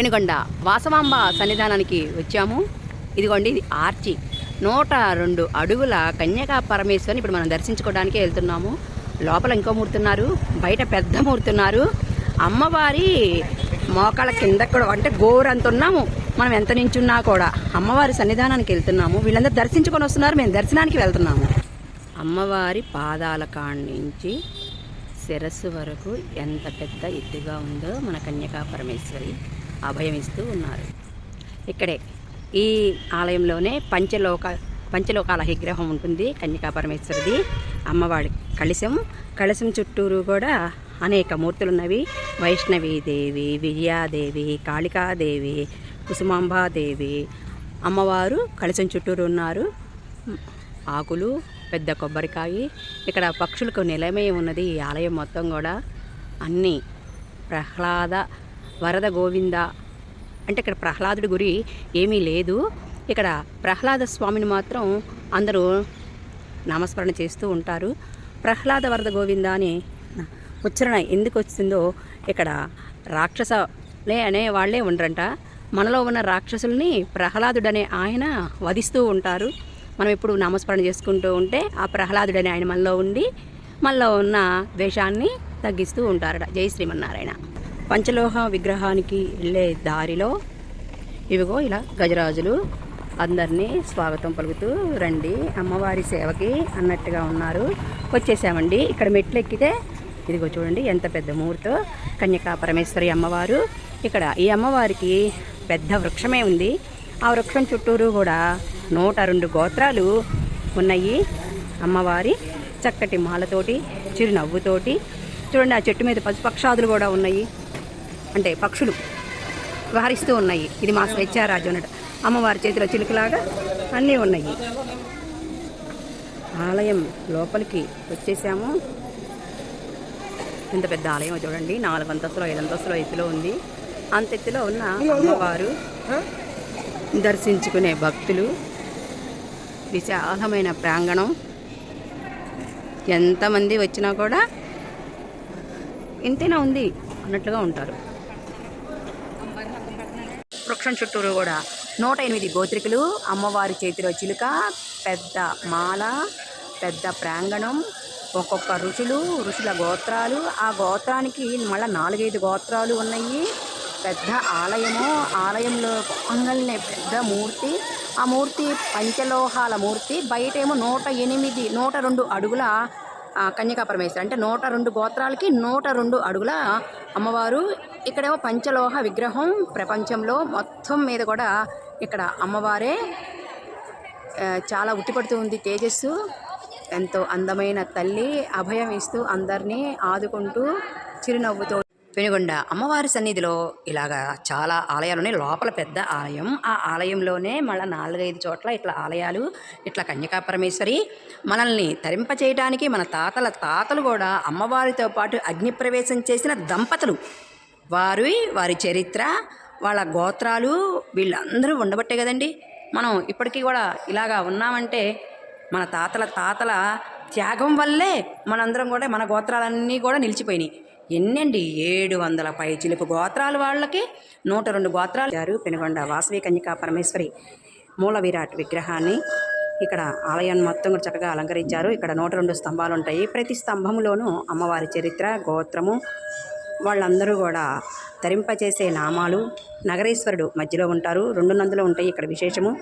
పెనుగొండ వాసవాంబ సన్నిధానానికి వచ్చాము. ఇదిగోండి ఇది ఆర్చి. నూట రెండు అడుగుల కన్యకా పరమేశ్వరిని ఇప్పుడు మనం దర్శించుకోవడానికి వెళ్తున్నాము. లోపల ఇంకో మూర్తున్నారు బయట పెద్ద మూర్తున్నారు అమ్మవారి మోకాళ్ళ కింద కూడా అంటే గోరంత ఉన్నాము. మనం ఎంత నించున్నా కూడా అమ్మవారి సన్నిధానానికి వెళ్తున్నాము. వీళ్ళందరూ దర్శించుకొని వస్తున్నారు మేము దర్శనానికి వెళ్తున్నాము. అమ్మవారి పాదాల కాడి నుంచి శిరస్సు వరకు ఎంత పెద్ద ఎత్తుగా ఉందో మన కన్యకా పరమేశ్వరి. అభయం ఇస్తూ ఉన్నారు. ఇక్కడే ఈ ఆలయంలోనే పంచలోక పంచలోకాల విగ్రహం ఉంటుంది కన్యకా పరమేశ్వరిది. అమ్మవారి కలశం కలశం చుట్టూరు కూడా అనేక మూర్తులు ఉన్నవి వైష్ణవీదేవి విజయాదేవి కాళికాదేవి కుసుమాంబాదేవి అమ్మవారు కలశం చుట్టూరు ఉన్నారు. ఆకులు పెద్ద కొబ్బరికాయ. ఇక్కడ పక్షులకు నిలమే ఉన్నది ఈ ఆలయం మొత్తం కూడా. అన్నీ ప్రహ్లాద వరద గోవింద అంటే ఇక్కడ ప్రహ్లాదుడి గురి ఏమీ లేదు. ఇక్కడ ప్రహ్లాద స్వామిని మాత్రం అందరూ నామస్మరణ చేస్తూ ఉంటారు. ప్రహ్లాద వరద గోవింద అని ఉచ్చరణ ఎందుకు వచ్చిందో ఇక్కడ రాక్షసలే అనే వాళ్ళే ఉండరంట. మనలో ఉన్న రాక్షసుల్ని ప్రహ్లాదుడనే ఆయన వధిస్తూ ఉంటారు. మనం ఎప్పుడు నామస్మరణ చేసుకుంటూ ఉంటే ఆ ప్రహ్లాదుడనే ఆయన మనలో ఉండి మనలో ఉన్న ద్వేషాన్ని తగ్గిస్తూ ఉంటారట. జై శ్రీమన్నారాయణ. పంచలోహ విగ్రహానికి వెళ్ళే దారిలో ఇవిగో ఇలా గజరాజులు అందరినీ స్వాగతం పలుకుతూ రండి. అమ్మవారి సేవకి అన్నట్టుగా ఉన్నారు. వచ్చేసామండి. ఇక్కడ మెట్లు ఎక్కితే ఇదిగో చూడండి ఎంత పెద్ద మూర్తో కన్యకా పరమేశ్వరి అమ్మవారు. ఇక్కడ ఈ అమ్మవారికి పెద్ద వృక్షమే ఉంది. ఆ వృక్షం చుట్టూరు కూడా నూట రెండు గోత్రాలు ఉన్నాయి. అమ్మవారి చక్కటి మాలతోటి చిరునవ్వుతోటి. చూడండి ఆ చెట్టు మీద పశుపక్షాదులు కూడా ఉన్నాయి. అంటే పక్షులు విహరిస్తూ ఉన్నాయి. ఇది మా స్వేచ్ఛారాజు అన్నట్టు. అమ్మవారి చేతిలో చిలుకలాగా అన్నీ ఉన్నాయి. ఆలయం లోపలికి వచ్చేసాము. ఇంత పెద్ద ఆలయం చూడండి. నాలుగు అంతస్తులో ఐదు అంతస్తులో ఎత్తులో ఉంది. అంత ఎత్తులో ఉన్న అమ్మవారు దర్శించుకునే భక్తులు. విశాలమైన ప్రాంగణం. ఎంతమంది వచ్చినా కూడా ఇంతేనా ఉంది అన్నట్లుగా ఉంటారు. వృక్షం చుట్టూరు కూడా నూట ఎనిమిది గోత్రికులు. అమ్మవారి చేతిలో చిలుక పెద్ద మాల పెద్ద ప్రాంగణం ఒక్కొక్క ఋషులు ఋషుల గోత్రాలు. ఆ గోత్రానికి మళ్ళీ నాలుగైదు గోత్రాలు ఉన్నాయి. పెద్ద ఆలయము ఆలయంలో అంగల్నే పెద్ద మూర్తి. ఆ మూర్తి పంచలోహాల మూర్తి. బయటేమో నూట ఎనిమిది నూట రెండు అడుగుల ఆ, కన్యకా పరమేశ్వరి. అంటే నూట రెండు గోత్రాలకి నూట రెండు అడుగుల అమ్మవారు ఇక్కడేమో పంచలోహ విగ్రహం ప్రపంచంలో మొత్తం మీద కూడా ఇక్కడ అమ్మవారే చాలా ఉట్టిపడుతూ ఉంది తేజస్సు. ఎంతో అందమైన తల్లి అభయం ఇస్తూ అందరినీ ఆదుకుంటూ చిరునవ్వుతో పెనుగొండ అమ్మవారి సన్నిధిలో ఇలాగా చాలా ఆలయాలు ఉన్నాయి లోపల పెద్ద ఆలయం. ఆ ఆలయంలోనే మళ్ళీ నాలుగైదు చోట్ల ఇట్లా ఆలయాలు ఇట్లా కన్యకా పరమేశ్వరి మనల్ని తరింపచేయడానికి మన తాతల తాతలు కూడా అమ్మవారితో పాటు అగ్నిప్రవేశం చేసిన దంపతులు. వారి వారి చరిత్ర వాళ్ళ గోత్రాలు వీళ్ళందరూ ఉండబట్టే కదండి. మనం ఇప్పటికీ కూడా ఇలాగా ఉన్నామంటే మన తాతల తాతల త్యాగం వల్లే మనందరం కూడా మన గోత్రాలన్నీ కూడా నిలిచిపోయినాయి. ఎన్నండి? ఏడు వందల పై చిలుపు గోత్రాలు వాళ్ళకి నూట రెండు గోత్రాలు గారు పెనుగొండ వాసవి కన్యకా పరమేశ్వరి మూల విరాట్ విగ్రహాన్ని ఇక్కడ ఆలయాన్ని మొత్తం కూడా చక్కగా అలంకరించారు. ఇక్కడ నూట రెండు స్తంభాలు ఉంటాయి ప్రతి స్తంభంలోనూ అమ్మవారి చరిత్ర గోత్రము వాళ్ళందరూ కూడా తరింపచేసే నామాలు నగరేశ్వరుడు మధ్యలో ఉంటారు. రెండు నందులు ఉంటాయి ఇక్కడ విశేషము.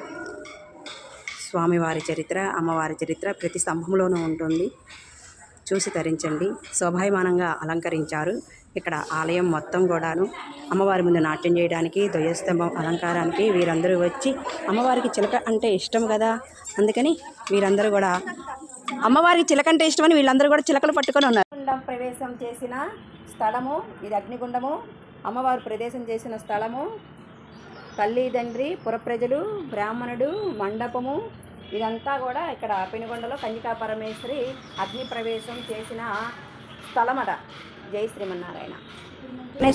స్వామివారి చరిత్ర అమ్మవారి చరిత్ర ప్రతి స్తంభంలోనూ ఉంటుంది. చూసి తరించండి. శోభాయమానంగా అలంకరించారు. ఇక్కడ ఆలయం మొత్తం కూడాను అమ్మవారి ముందు నాట్యం చేయడానికి ధ్వజస్తంభం అలంకారానికి వీరందరూ వచ్చి అమ్మవారికి చిలక అంటే ఇష్టం కదా? అందుకని వీరందరూ కూడా అమ్మవారికి చిలక అంటే ఇష్టమని వీళ్ళందరూ కూడా చిలకలు పట్టుకొని ఉన్నారు. గుండం ప్రవేశం చేసిన స్థలము ఇది అగ్నిగుండము. అమ్మవారు ప్రదేశం చేసిన స్థలము. తల్లిదండ్రి పురప్రజలు బ్రాహ్మణుడు మండపము ఇదంతా కూడా ఇక్కడ పెనుగొండలో కన్యకా పరమేశ్వరి అగ్ని ప్రవేశం చేసిన స్థలమట. జై శ్రీమన్నారాయణ.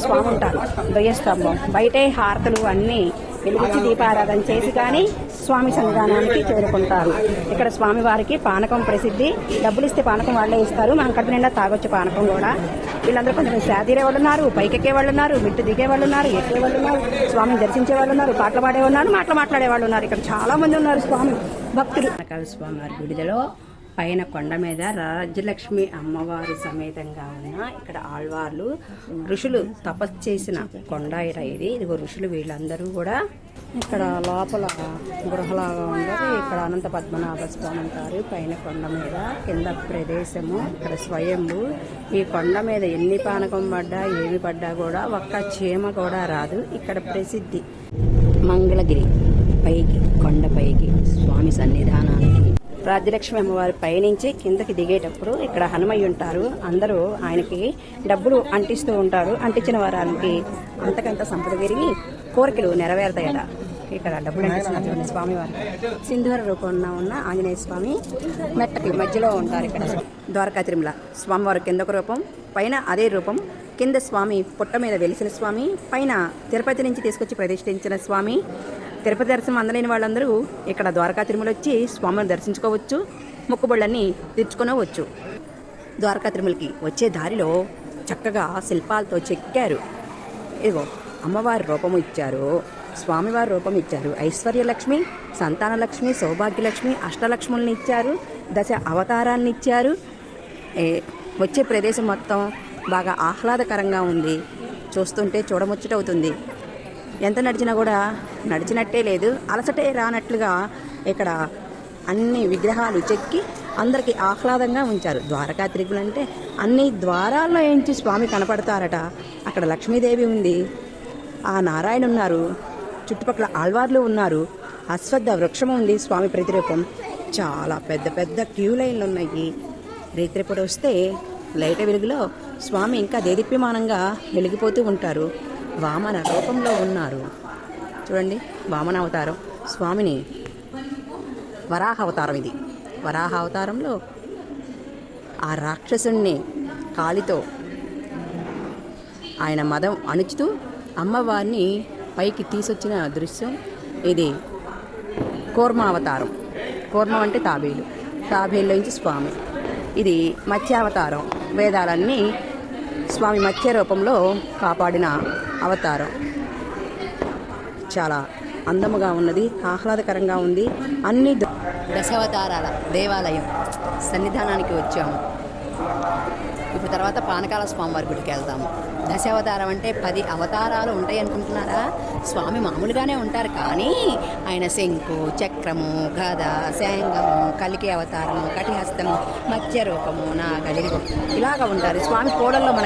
స్వామి ఉంటారు. ధ్వజస్తంభం బయటే హారతలు అన్నీ వెలిగించి దీపారాధన చేసి కానీ స్వామి సన్నిధానానికి చేరుకుంటారు. ఇక్కడ స్వామి వారికి పానకం ప్రసిద్ధి. డబ్బులు ఇస్తే పానకం వాళ్ళే ఇస్తారు. మనం కడుపు నిండా తాగొచ్చు పానకం కూడా. వీళ్ళందరూ కొంచెం శాతీరే వాళ్ళు ఉన్నారు పైకెక్కే వాళ్ళు ఉన్నారు మిట్టు దిగే వాళ్ళు ఉన్నారు ఎక్కే వాళ్ళు ఉన్నారు స్వామిని దర్శించే వాళ్ళు ఉన్నారు పాటలు పాడే ఉన్నారు మాటలు మాట్లాడే వాళ్ళు ఉన్నారు. ఇక్కడ చాలా మంది ఉన్నారు స్వామి భక్తులు. కనకాల స్వామి వారి గుడిలో పైన కొండ మీద రాజ్యలక్ష్మి అమ్మవారి సమేతంగా ఉన్న ఇక్కడ ఆళ్వార్లు ఋషులు తపస్సు చేసిన కొండ ఇది. ఇదిగో ఋషులు వీళ్ళందరూ కూడా ఇక్కడ లోపల గృహలాగా ఉండదు ఇక్కడ అనంత పద్మనాభ స్వామి అంటారు పైన కొండ మీద కింద ప్రదేశము. ఇక్కడ స్వయంభు ఈ కొండ మీద ఎన్ని పానకం పడ్డా ఏమి పడ్డా కూడా ఒక్క చీమ కూడా రాదు. ఇక్కడ ప్రసిద్ధి మంగళగిరి. పైకి కొండ పైకి స్వామి సన్నిధానానికి. రాజ్యలక్ష్మి అమ్మవారి పైనుంచి కిందకి దిగేటప్పుడు ఇక్కడ హనుమయ్య ఉంటారు. అందరూ ఆయనకి డబ్బులు అంటిస్తూ ఉంటారు. అంటించిన వారానికి అంతకంత సంపద పెరిగి కోరికలు నెరవేరుతాయట. ఇక్కడ డబ్బులు అంటిస్తున్నారు స్వామివారు. సింధూర రూపంలో ఉన్న ఆంజనేయ స్వామి మెట్టకి మధ్యలో ఉంటారు ఇక్కడ. ద్వారకా తిరుమల. స్వామివారు కిందొక రూపం పైన అదే రూపం. కింద స్వామి పుట్ట మీద వెలిసిన స్వామి పైన తిరుపతి నుంచి తీసుకొచ్చి ప్రతిష్ఠించిన స్వామి. తిరుపతి దర్శనం అందలేని వాళ్ళందరూ ఇక్కడ ద్వారకా తిరుమల వచ్చి స్వామిని దర్శించుకోవచ్చు మొక్కుబళ్ళన్నీ తీర్చుకొనవచ్చు. ద్వారకా తిరుమలకి వచ్చే దారిలో చక్కగా శిల్పాలతో చెక్కారు. ఇదిగో అమ్మవారి రూపము ఇచ్చారు స్వామివారి రూపం ఇచ్చారు. ఐశ్వర్యలక్ష్మి సంతానలక్ష్మి సౌభాగ్యలక్ష్మి అష్టలక్ష్ములని ఇచ్చారు దశ అవతారాన్ని ఇచ్చారు. ఏ, వచ్చే ప్రదేశం మొత్తం బాగా ఆహ్లాదకరంగా ఉంది. చూస్తుంటే చూడముచ్చటవుతుంది. ఎంత నడిచినా కూడా నడిచినట్టే లేదు. అలసటే రానట్లుగా ఇక్కడ అన్ని విగ్రహాలు చెక్కి అందరికీ ఆహ్లాదంగా ఉంచారు. ద్వారకా తిరుగులు అంటే అన్ని ద్వారాల్లో ఏంచి స్వామి కనపడతారట. అక్కడ లక్ష్మీదేవి ఉంది. ఆ నారాయణ ఉన్నారు. చుట్టుపక్కల ఆళ్వార్లు ఉన్నారు. అశ్వద్ధ వృక్షం ఉంది స్వామి ప్రతిరూపం. చాలా పెద్ద పెద్ద క్యూ లైన్లు ఉన్నాయి. రేత్రిపూట వస్తే లైట వెలుగులో స్వామి ఇంకా దేదీప్యమానంగా వెలిగిపోతూ ఉంటారు. వామన రూపంలో ఉన్నారు. చూడండి వామన అవతారం. స్వామిని వరాహ అవతారం ఇది. వరాహ అవతారంలో ఆ రాక్షసుణ్ణి కాలితో ఆయన మదం అణుచుతూ అమ్మవారిని పైకి తీసుకొచ్చిన దృశ్యం ఇది. కూర్మ అవతారం కూర్మ అంటే తాబేలు. తాబేలులోంచి స్వామి. ఇది మత్స్యావతారం. వేదాలన్నీ స్వామి మత్స్య రూపంలో కాపాడిన అవతారం. చాలా అందముగా ఉన్నది ఆహ్లాదకరంగా ఉంది. అన్ని దశావతారాల దేవాలయం సన్నిధానానికి వచ్చాము. ఇప్పుడు తర్వాత పానకాల స్వామివారి గుడికి వెళ్తాము. దశావతారం అంటే పది అవతారాలు ఉంటాయి అనుకుంటున్నారా? స్వామి మామూలుగానే ఉంటారు కానీ ఆయన శంకు చక్రము గద శాంగము కలికి అవతారము కటిహస్తము మత్స్య రూపము నాగలి ఇలాగ ఉంటారు. స్వామి కోడల్లో మన